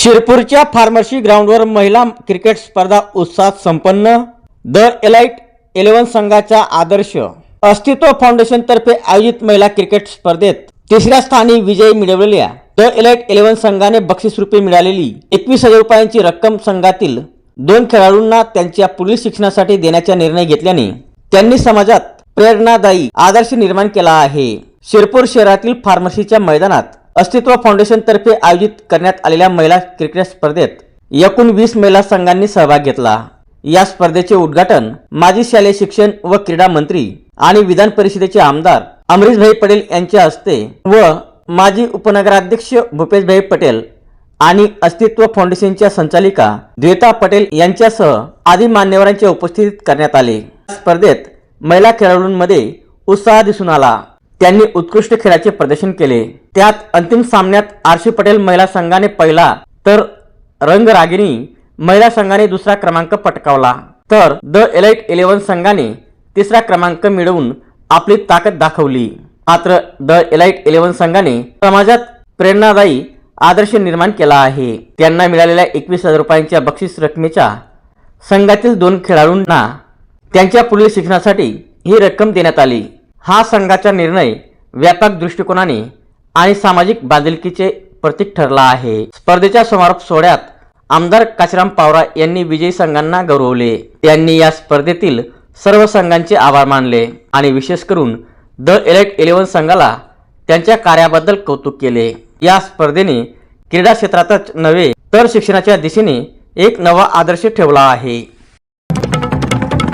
शिरपूरच्या pharmacy ग्राउंडवर महिला cricket स्पर्धा उत्साहात संपन्न. द एलाइट इलेव्हन संघाचा आदर्श. अस्तित्व फाउंडेशन तर्फे आयोजित महिला क्रिकेट स्पर्धेत तिसऱ्या स्थानी विजय मिळवलेल्या. द एलाइट इलेव्हन संघाने बक्षीस रूपे मिळालेली एकवीस हजार रुपयांची रक्कम संघातील दोन खेळाडूंना त्यांच्या पुढील शिक्षणासाठी देण्याचा निर्णय घेतल्याने त्यांनी समाजात प्रेरणादायी आदर्श निर्माण केला आहे. शिरपूर शहरातील फार्मसीच्या मैदानात अस्तित्व फाउंडेशनतर्फे आयोजित करण्यात आलेल्या महिला क्रिकेट स्पर्धेत एकूण वीस महिला संघांनी सहभाग घेतला. या स्पर्धेचे उद्घाटन माजी शालेय शिक्षण व क्रीडा मंत्री आणि विधान परिषदेचे आमदार अमरीशभाई पटेल यांच्या हस्ते व माजी उपनगराध्यक्ष भूपेशभाई पटेल आणि अस्तित्व फाउंडेशनच्या संचालिका द्वेता पटेल यांच्यासह आदी मान्यवरांच्या उपस्थितीत करण्यात आले. या स्पर्धेत महिला खेळाडूंमध्ये उत्साह दिसून आला. त्यांनी उत्कृष्ट खेळाचे प्रदर्शन केले. त्यात अंतिम सामन्यात आरशी पटेल महिला संघाने पहिला तर रंगरागिणी महिला संघाने दुसरा क्रमांक पटकावला. तर द एलाइट इलेव्हन संघाने तिसरा क्रमांक मिळवून आपली ताकद दाखवली. मात्र द एलाइट इलेव्हन संघाने समाजात प्रेरणादायी आदर्श निर्माण केला आहे. त्यांना मिळालेल्या एकवीस हजार रुपयांच्या बक्षीस रकमेच्या संघातील दोन खेळाडूंना त्यांच्या पुढील शिक्षणासाठी ही रक्कम देण्यात आली. हा संघाचा निर्णय व्यापक दृष्टिकोनाने आणि सामाजिक बांधिलकीचे प्रतीक ठरला आहे. स्पर्धेच्या समारोप सोहळ्यात आमदार काशीराम पावरा यांनी विजयी संघांना गौरवले. त्यांनी या स्पर्धेतील सर्व संघांचे आभार मानले आणि विशेष करून द एलेट इलेव्हन संघाला त्यांच्या कार्याबद्दल कौतुक केले. या स्पर्धेने क्रीडा क्षेत्रातच नव्हे तर शिक्षणाच्या दिशेने एक नवा आदर्श ठेवला आहे.